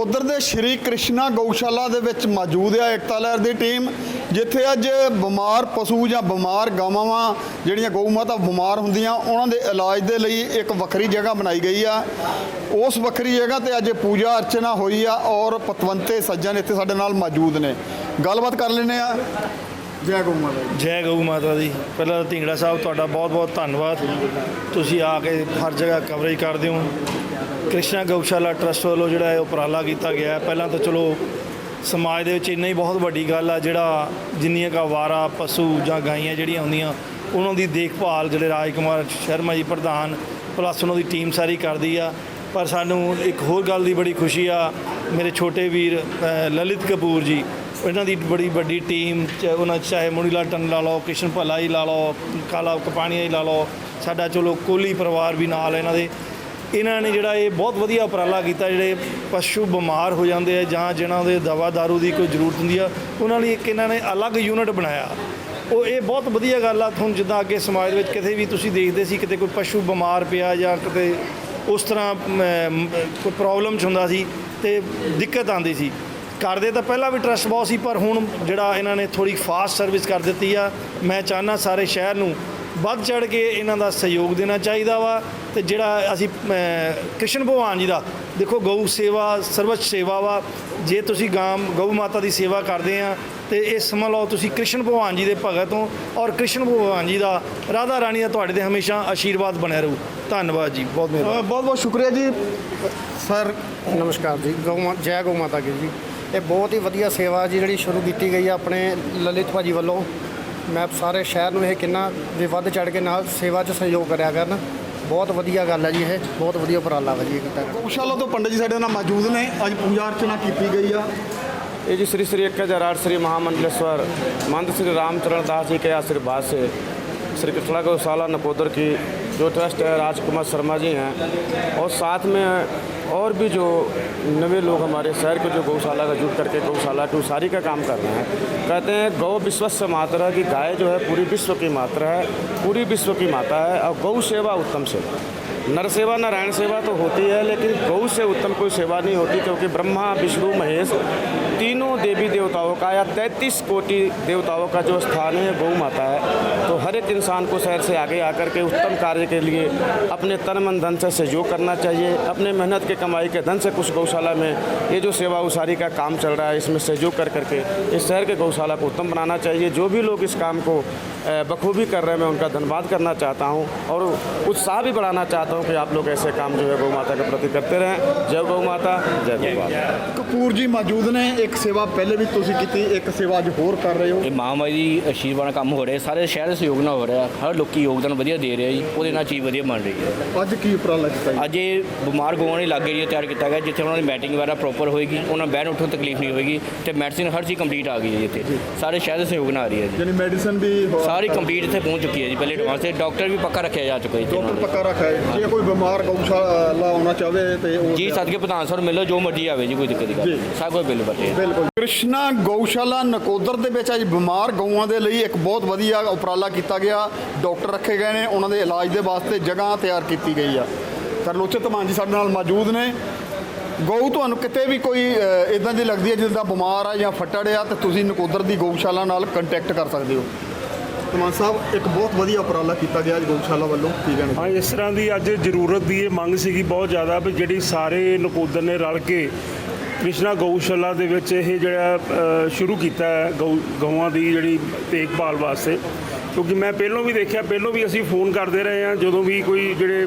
ਕੋਦਰ ਦੇ ਸ਼੍ਰੀ ਕ੍ਰਿਸ਼ਨਾ ਗਊਸ਼ਾਲਾ ਦੇ ਵਿੱਚ ਮੌਜੂਦ ਹੈ ਏਕਤਾ ਲਹਿਰ ਦੀ ਟੀਮ, ਜਿੱਥੇ ਅੱਜ ਬਿਮਾਰ ਪਸ਼ੂ ਜਾਂ ਬਿਮਾਰ ਗਾਵਾਂ, ਜਿਹੜੀਆਂ ਗਊ ਮਾਤਾ ਬਿਮਾਰ ਹੁੰਦੀਆਂ, ਉਹਨਾਂ ਦੇ ਇਲਾਜ ਦੇ ਲਈ ਇੱਕ ਵੱਖਰੀ ਜਗ੍ਹਾ ਬਣਾਈ ਗਈ ਆ। ਉਸ ਵੱਖਰੀ ਜਗ੍ਹਾ ਤੇ ਅੱਜ ਪੂਜਾ ਅਰਚਨਾ ਹੋਈ ਆ ਔਰ ਪਤਵੰਤੇ ਸੱਜਣ ਇੱਥੇ ਸਾਡੇ ਨਾਲ ਮੌਜੂਦ ਨੇ। ਗੱਲਬਾਤ ਕਰ ਲੈਨੇ ਆ। ਜੈ ਗਊ ਮਾਤਾ ਜੀ। ਜੈ ਗਊ ਮਾਤਾ ਦੀ। ਪਹਿਲਾਂ ਤਾਂ ਢਿੰਗੜਾ ਸਾਹਿਬ, ਤੁਹਾਡਾ ਬਹੁਤ-ਬਹੁਤ ਧੰਨਵਾਦ। ਤੁਸੀਂ ਆ ਕੇ ਹਰ ਜਗ੍ਹਾ ਕਵਰੇਜ ਕਰਦੇ ਹੋ। ਕ੍ਰਿਸ਼ਨਾ ਗਊਸ਼ਾਲਾ ਟਰਸਟ ਵੱਲੋਂ ਜਿਹੜਾ ਹੈ ਉਪਰਾਲਾ ਕੀਤਾ ਗਿਆ ਹੈ। ਪਹਿਲਾਂ ਤਾਂ ਚਲੋ, ਸਮਾਜ ਦੇ ਵਿੱਚ ਇੰਨਾ ਹੀ ਬਹੁਤ ਵੱਡੀ ਗੱਲ ਆ, ਜਿਹੜਾ ਜਿੰਨੀਆਂ ਕਾ ਵਾਰਾ ਪਸ਼ੂ ਜਾਂ ਗਾਈਆਂ ਜਿਹੜੀਆਂ ਹੁੰਦੀਆਂ, ਉਹਨਾਂ ਦੀ ਦੇਖਭਾਲ ਜਿਹੜੇ ਰਾਜ ਕੁਮਾਰ ਸ਼ਰਮਾ ਜੀ ਪ੍ਰਧਾਨ ਪਲੱਸ ਉਹਨਾਂ ਦੀ ਟੀਮ ਸਾਰੀ ਕਰਦੀ ਆ। ਪਰ ਸਾਨੂੰ ਇੱਕ ਹੋਰ ਗੱਲ ਦੀ ਬੜੀ ਖੁਸ਼ੀ ਆ। ਮੇਰੇ ਛੋਟੇ ਵੀਰ ਲਲਿਤ ਕਪੂਰ ਜੀ ਇਹਨਾਂ ਦੀ ਬੜੀ ਵੱਡੀ ਟੀਮ, ਚ- ਉਹਨਾਂ 'ਚ ਚਾਹੇ ਮੁਨੀਲਾਲ ਟਨ ਲਾ ਲਓ ਕਿਸ਼ਨ ਭੱਲਾ ਜੀ ਲਾ ਲਓ, ਕਾਲਾ ਕਪਾਣੀਆ ਜੀ ਲਾ ਲਓ, ਸਾਡਾ ਚਲੋ ਕੋਲੀ ਪਰਿਵਾਰ ਵੀ ਨਾਲ ਇਹਨਾਂ ਦੇ। ਇਹਨਾਂ ਨੇ ਜਿਹੜਾ ਇਹ ਬਹੁਤ ਵਧੀਆ ਉਪਰਾਲਾ ਕੀਤਾ, ਜਿਹੜੇ ਪਸ਼ੂ ਬਿਮਾਰ ਹੋ ਜਾਂਦੇ ਆ ਜਾਂ ਜਿਨ੍ਹਾਂ ਦੇ ਦਵਾ ਦਾਰੂ ਦੀ ਕੋਈ ਜ਼ਰੂਰਤ ਹੁੰਦੀ ਆ, ਉਹਨਾਂ ਲਈ ਇੱਕ ਇਹਨਾਂ ਨੇ ਅਲੱਗ ਯੂਨਿਟ ਬਣਾਇਆ। ਉਹ ਇਹ ਬਹੁਤ ਵਧੀਆ ਗੱਲ ਆ, ਤੁਹਾਨੂੰ ਜਿੱਦਾਂ ਅੱਗੇ ਸਮਾਜ ਵਿੱਚ ਕਿਤੇ ਵੀ ਤੁਸੀਂ ਦੇਖਦੇ ਸੀ, ਕਿਤੇ ਕੋਈ ਪਸ਼ੂ ਬਿਮਾਰ ਪਿਆ ਜਾਂ ਕਿਤੇ ਉਸ ਤਰ੍ਹਾਂ ਕੋਈ ਪ੍ਰੋਬਲਮ 'ਚ ਹੁੰਦਾ ਸੀ ਤੇ ਦਿੱਕਤ ਆਉਂਦੀ ਸੀ। ਕਰਦੇ ਤਾਂ ਪਹਿਲਾਂ ਵੀ ਟਰਸਟ ਬਹੁਤ ਸੀ, ਪਰ ਹੁਣ ਜਿਹੜਾ ਇਹਨਾਂ ਨੇ ਥੋੜੀ ਫਾਸਟ ਸਰਵਿਸ ਕਰ ਦਿੱਤੀ ਆ। ਮੈਂ ਚਾਹਨਾ ਸਾਰੇ ਸ਼ਹਿਰ ਨੂੰ ਵੱਧ ਚੜ ਕੇ ਇਹਨਾਂ ਦਾ ਸਹਿਯੋਗ ਦੇਣਾ ਚਾਹੀਦਾ ਵਾ। ਤੇ ਜਿਹੜਾ ਅਸੀਂ ਕ੍ਰਿਸ਼ਨ ਭਗਵਾਨ ਜੀ ਦਾ, ਦੇਖੋ ਗਊ ਸੇਵਾ, ਸਰਵਉੱਚ ਸੇਵਾ ਵਾ। ਜੇ ਤੁਸੀਂ ਗਾਂ, ਗਊ ਮਾਤਾ ਦੀ ਸੇਵਾ ਕਰਦੇ ਆ, ਤੇ ਇਹ ਸਮਝ ਲਓ ਤੁਸੀਂ ਕ੍ਰਿਸ਼ਨ ਭਗਵਾਨ ਜੀ ਦੇ ਭਗਤ ਹੋ ਔਰ ਕ੍ਰਿਸ਼ਨ ਭਗਵਾਨ ਜੀ ਦਾ, ਰਾਧਾ ਰਾਣੀ ਦਾ ਤੁਹਾਡੇ ਤੇ ਹਮੇਸ਼ਾ ਆਸ਼ੀਰਵਾਦ ਬਣਿਆ ਰਹੂ। ਧੰਨਵਾਦ ਜੀ, ਬਹੁਤ ਮਿਹਰਬਾਨੀ। ਬਹੁਤ ਬਹੁਤ ਸ਼ੁਕਰੀਆ ਜੀ। ਸਰ, ਨਮਸਕਾਰ ਜੀ। ਗਊ ਮਾ, ਜੈ ਗਊ ਮਾਤਾ ਕੀ ਜੀ। ਇਹ ਬਹੁਤ ਹੀ ਵਧੀਆ ਸੇਵਾ ਜੀ ਜਿਹੜੀ ਸ਼ੁਰੂ ਕੀਤੀ ਗਈ ਆ ਆਪਣੇ ਲਲਿਤ ਭਾਜੀ ਵੱਲੋਂ। ਮੈਂ ਸਾਰੇ ਸ਼ਹਿਰ ਨੂੰ ਇਹ ਕਿੰਨਾ ਵੀ ਵੱਧ ਚੜ ਕੇ ਨਾਲ ਸੇਵਾ 'ਚ ਸਹਿਯੋਗ ਕਰਿਆ ਕਰਨ। ਬਹੁਤ ਵਧੀਆ ਗੱਲ ਹੈ ਜੀ ਇਹ ਬਹੁਤ ਵਧੀਆ ਉਪਰਾਲਾ ਵਾ ਜੀ ਇਹ ਕੀਤਾ। ਗੋਸ਼ਾਲਾ ਤੋਂ ਪੰਡਤ ਜੀ ਸਾਡੇ ਨਾਲ ਮੌਜੂਦ ਨੇ। ਅੱਜ ਪੂਜਾ ਅਰਚਨਾ ਕੀਤੀ ਗਈ ਆ। ਇਹ ਜੀ ਸ੍ਰੀ ਸ੍ਰੀ 1008 ਸ੍ਰੀ ਮਹਾਮੰਡਲੇਸ਼ਵਰ। ਮੰਦ ਸ੍ਰੀ ਰਾਮਚਰਨ ਦਾਸ ਜੀ ਕੇ ਆਸ਼ੀਰਵਾਦ ਸੇ श्री कृष्णा गौशाला नपोदर की जो ट्रस्ट है, राजकुमार शर्मा जी हैं। और साथ में और भी जो नवे लोग हमारे शहर के जो गौशाला का जुट करके गौशाला टू सारी का काम कर रहे हैं, कहते हैं गौ विश्व से मात्रा की गाय जो है पूरी विश्व की मात्रा है, पूरी विश्व की माता है, और गौ सेवा उत्तम सेवा। नर सेवा नारायण सेवा तो होती है, लेकिन गौ से उत्तम कोई सेवा नहीं होती, क्योंकि ब्रह्मा, विष्णु, महेश तीनों देवी देवताओं का या तैंतीस कोटि देवताओं का जो स्थान है गौ माता है। तो हर एक इंसान को शहर से आगे आकर के उत्तम कार्य के लिए अपने तन मन धन से सहयोग करना चाहिए, अपने मेहनत के कमाई के धन से कुछ गौशाला में ये जो सेवा उसारी का काम चल रहा है, इसमें सहयोग कर करके इस शहर के गौशाला को उत्तम बनाना चाहिए। जो भी लोग इस काम को बखूबी कर रहे हैं मैं उनका धन्यवाद करना चाहता हूँ और उत्साह भी बढ़ाना चाहता हूँ कि आप लोग ऐसे काम जो है गौ माता के प्रति करते रहें जय गौ माता जय गौ माता ਕਪੂਰ ਜੀ ਮੌਜੂਦ ਨੇ ਇੱਕ ਸੇਵਾ ਪਹਿਲੇ ਵੀ ਤੁਸੀਂ ਕੀਤੀ ਇੱਕ ਸੇਵਾ ਅੱਜ ਹੋਰ ਕਰ ਰਹੇ ਹੋ ਇਹ ਮਹਾਮਾਰੀ ਦੀ ਆਸ਼ੀਰਵਾਦ ਨਾਲ ਕੰਮ ਹੋ ਰਿਹਾ ਸਾਰੇ ਸ਼ਹਿਰ ਦੇ ਸਹਿਯੋਗ ਨਾਲ ਹੋ ਰਿਹਾ ਹਰ ਲੋਕੀ ਯੋਗਦਾਨ ਵਧੀਆ ਦੇ ਰਿਹਾ ਜੀ ਉਹਦੇ ਨਾਲ ਚੀਜ਼ ਵਧੀਆ ਬਣ ਰਹੀ ਹੈ ਅੱਜ ਕੀ ਉਪਰਾਲਾ ਕੀਤਾ ਜੀ ਅੱਜ ਇਹ ਬਿਮਾਰ ਗਊਆਂ ਲਈ ਲੱਗ ਏਰੀਆ ਤਿਆਰ ਕੀਤਾ ਗਿਆ ਜਿੱਥੇ ਉਹਨਾਂ ਦੀ ਮੈਟਿੰਗ ਵਗੈਰਾ ਪ੍ਰੋਪਰ ਹੋਏਗੀ ਉਹਨਾਂ ਨੂੰ ਬਹਿਣ ਉੱਠਣ ਦੀ ਤਕਲੀਫ ਨਹੀਂ ਹੋਏਗੀ ਤੇ ਮੈਡੀਸਿਨ ਹਰ ਚੀਜ਼ ਕੰਪਲੀਟ ਆ ਗਈ ਹੈ ਜੀ ਇੱਥੇ ਸਾਰੇ ਸ਼ਹਿਰ ਦੇ ਸਹਿਯੋਗ ਨਾਲ ਆ ਰਹੀ ਹੈ ਜੀ ਯਾਨੀ ਮੈਡੀਸਨ ਵੀ ਹੋ- ਸਾਰੀ ਕੰਪਲੀਟ ਇੱਥੇ ਪਹੁੰਚ ਚੁੱਕੀ ਹੈ ਜੀ ਪਹਿਲੇ ਐਡਵਾਂਸ ਤੇ ਡਾਕਟਰ ਵੀ ਪੱਕਾ ਰੱਖਿਆ ਜਾ ਚੁੱਕਾ ਹੈ ਇੱਥੇ ਡਾਕਟਰ ਪੱਕਾ ਰੱਖਿਆ ਹੈ। ਜੇ ਕੋਈ ਬਿਮਾਰ ਗਊਸ਼ਾਲਾ ਆਉਣਾ ਚਾਹਵੇ ਤੇ ਉਹ ਦਾ। ਜੀ ਸਦਕੇ ਪ੍ਰਧਾਨ ਸਰ ਮਿਲੋ ਜੋ ਮਰਜ਼ੀ ਆਵੇ ਜੀ ਕੋਈ ਦਿੱਕਤ ਦੀ ਗੱਲ ਜੀ। ਨਹੀਂ। ਸਭ ਕੋਈ ਬਿੱਲ ਬਤੇ ਬਿਲਕੁਲ। ਕ੍ਰਿਸ਼ਨਾ ਗਊਸ਼ਾਲਾ ਨਕੋਦਰ ਦੇ ਵਿੱਚ ਅੱਜ ਬਿਮਾਰ ਗਊਆਂ ਦੇ ਲਈ ਇੱਕ ਬਹੁਤ ਵਧੀਆ ਉਪਰਾਲਾ ਕੀਤਾ ਗਿਆ। ਡਾਕਟਰ ਰੱਖੇ ਗਏ ਨੇ ਉਹਨਾਂ ਦੇ ਇਲਾਜ ਦੇ ਵਾਸਤੇ ਜਗ੍ਹਾ ਤਿਆਰ ਕੀਤੀ ਗਈ ਆ। ਤਰਲੋਚਨ ਧਮਾਨ ਜੀ ਸਾਡੇ ਨਾਲ ਮੌਜੂਦ ਨੇ। ਗਊ ਤੁਹਾਨੂੰ ਕਿਤੇ ਵੀ ਕੋਈ ਇਦਾਂ ਦੀ ਲੱਗਦੀ ਹੈ ਜਿੱਦਾਂ ਬਿਮਾਰ ਆ ਜਾਂ ਫੱਟੜ ਆ ਤੇ ਤੁਸੀਂ ਨਕੋਦਰ ਦੀ ਗਊਸ਼ਾਲਾ ਨਾਲ ਕੰਟੈਕਟ ਕਰ ਸਕਦੇ ਹੋ। ਧਮਾਨ ਸਾਹਿਬ, ਇੱਕ ਬਹੁਤ ਵਧੀਆ ਉਪਰਾਲਾ ਕੀਤਾ ਗਿਆ ਅੱਜ ਗਊਸ਼ਾਲਾ ਵੱਲੋਂ, ਕੀ ਕਹਿਣਾ? ਹਾਂ, ਇਸ ਤਰ੍ਹਾਂ ਦੀ ਅੱਜ ਜ਼ਰੂਰਤ ਦੀ ਇਹ ਮੰਗ ਸੀਗੀ ਬਹੁਤ ਜ਼ਿਆਦਾ ਵੀ ਜਿਹੜੀ ਸਾਰੇ ਨਕੋਦਰ ਨੇ ਰਲ ਕੇ ਕ੍ਰਿਸ਼ਨਾ ਗਊਸ਼ਾਲਾ ਦੇ ਵਿੱਚ ਇਹ ਜਿਹੜਾ ਸ਼ੁਰੂ ਕੀਤਾ ਹੈ ਗਊ, ਗਊਆਂ ਦੀ ਜਿਹੜੀ ਦੇਖਭਾਲ ਵਾਸਤੇ। ਕਿਉਂਕਿ ਮੈਂ ਪਹਿਲਾਂ ਵੀ ਦੇਖਿਆ, ਪਹਿਲਾਂ ਵੀ ਅਸੀਂ ਫੋਨ ਕਰਦੇ ਰਹੇ ਹਾਂ, ਜਦੋਂ ਵੀ ਕੋਈ ਜਿਹੜੇ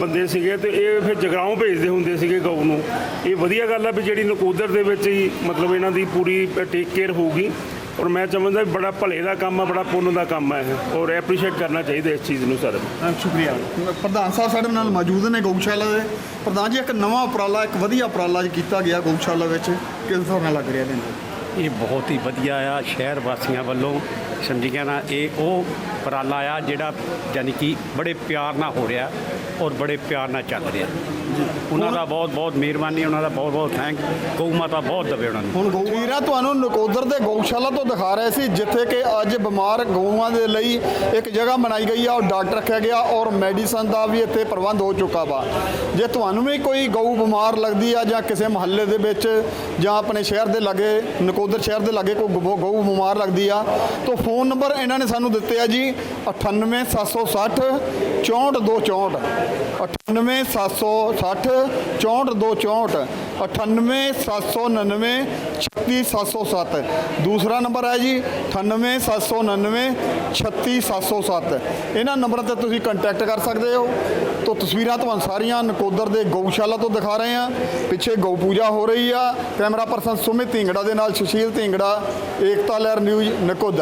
ਬੰਦੇ ਸੀਗੇ ਤੇ ਇਹ ਫਿਰ ਜਗਰਾਉਂ ਭੇਜਦੇ ਹੁੰਦੇ ਸੀਗੇ ਗਊ ਨੂੰ। ਇਹ ਵਧੀਆ ਗੱਲ ਹੈ ਵੀ ਜਿਹੜੀ ਨਕੋਦਰ ਦੇ ਵਿੱਚ ਹੀ ਮਤਲਬ ਇਹਨਾਂ ਦੀ ਪੂਰੀ ਟੇਕ ਕੇਅਰ ਹੋਊਗੀ। ਔਰ ਮੈਂ ਸਮਝਦਾ ਵੀ ਬੜਾ ਭਲੇ ਦਾ ਕੰਮ ਆ ਬੜਾ ਪੁੰਨ ਦਾ ਕੰਮ ਹੈ ਇਹ। ਔਰ ਐਪਰੀਸ਼ੀਏਟ ਕਰਨਾ ਚਾਹੀਦਾ ਇਸ ਚੀਜ਼ ਨੂੰ ਸਰ। ਅ, ਸ਼ੁਕਰੀਆ। ਪ੍ਰਧਾਨ ਸਾਹਿਬ ਸਾਡੇ ਨਾਲ ਮੌਜੂਦ ਨੇ ਗਊਸ਼ਾਲਾ ਦੇ। ਪ੍ਰਧਾਨ ਜੀ ਇੱਕ ਨਵਾਂ ਉਪਰਾਲਾ ਇੱਕ ਵਧੀਆ ਉਪਰਾਲਾ ਜੀ ਕੀਤਾ ਗਿਆ ਗਊਸ਼ਾਲਾ ਵਿੱਚ। ਕਿਸ ਤਰ੍ਹਾਂ ਨਾਲ ਲੱਗ ਰਿਹਾ ਇਹਦੇ ਇਹ ਬਹੁਤ ਹੀ ਵਧੀਆ ਆ ਸ਼ਹਿਰ ਵਾਸੀਆਂ ਵੱਲੋਂ ਸਮਝੀਆਂ ਨਾ ਇਹ ਉਹ ਉਪਰਾਲਾ ਆ ਜਿਹੜਾ ਯਾਨੀ ਕਿ ਬੜੇ ਪਿਆਰ ਨਾਲ ਹੋ ਰਿਹਾ ਔਰ ਬੜੇ ਪਿਆਰ ਨਾਲ ਚੱਲ ਰਿਹਾ। ਉਹਨਾਂ ਦਾ ਬਹੁਤ ਬਹੁਤ ਮਿਹਰਬਾਨੀ ਉਹਨਾਂ ਦਾ ਬਹੁਤ ਬਹੁਤ ਥੈਂਕ ਗਊ ਮਾਤਾ ਬਹੁਤ ਦਵੇ ਉਹਨਾਂ ਨੂੰ। ਹੁਣ ਤਸਵੀਰਾਂ ਤੁਹਾਨੂੰ ਨਕੋਦਰ ਦੇ ਗਊਸ਼ਾਲਾ ਤੋਂ ਦਿਖਾ ਰਹੇ ਸੀ ਜਿੱਥੇ ਕਿ ਅੱਜ ਬਿਮਾਰ ਗਊਆਂ ਦੇ ਲਈ ਇੱਕ ਜਗ੍ਹਾ ਬਣਾਈ ਗਈ ਆ ਔਰ ਡਾਕਟਰ ਰੱਖਿਆ ਗਿਆ ਔਰ ਮੈਡੀਸਨ ਦਾ ਵੀ ਇੱਥੇ ਪ੍ਰਬੰਧ ਹੋ ਚੁੱਕਾ ਵਾ। ਜੇ ਤੁਹਾਨੂੰ ਵੀ ਕੋਈ ਗਊ ਬਿਮਾਰ ਲੱਗਦੀ ਆ ਜਾਂ ਕਿਸੇ ਮਹੱਲੇ ਦੇ ਵਿੱਚ ਜਾਂ ਆਪਣੇ ਸ਼ਹਿਰ ਦੇ ਲਾਗੇ ਨਕੋਦਰ ਸ਼ਹਿਰ ਦੇ ਲਾਗੇ ਕੋਈ ਗਊ ਗਊ ਬਿਮਾਰ ਲੱਗਦੀ ਆ ਤਾਂ ਫੋਨ ਨੰਬਰ ਇਹਨਾਂ ਨੇ ਸਾਨੂੰ ਦਿੱਤੇ ਆ ਜੀ 98760 64264 98760 64264 98799 36707 ਦੂਸਰਾ ਨੰਬਰ ਹੈ ਜੀ 98799 36707 ਇਹਨਾਂ ਨੰਬਰਾਂ ਤੇ ਤੁਸੀਂ ਕੰਟੈਕਟ ਕਰ ਸਕਦੇ ਹੋ। ਤੋਂ ਤਸਵੀਰਾਂ ਤੁਹਾਨੂੰ ਸਾਰੀਆਂ ਨਕੋਦਰ ਦੇ ਗਊਸ਼ਾਲਾ ਤੋਂ ਦਿਖਾ ਰਹੇ ਹਾਂ। ਪਿੱਛੇ ਗਊ ਪੂਜਾ ਹੋ ਰਹੀ ਆ। ਕੈਮਰਾ ਪਰਸਨ ਸੁਮਿਤ ਢਿੰਗੜਾ ਦੇ ਨਾਲ ਸੁਸ਼ੀਲ ਢਿੰਗੜਾ, ਏਕਤਾ ਲਹਿਰ ਨਿਊਜ਼ ਨਕੋਦਰ।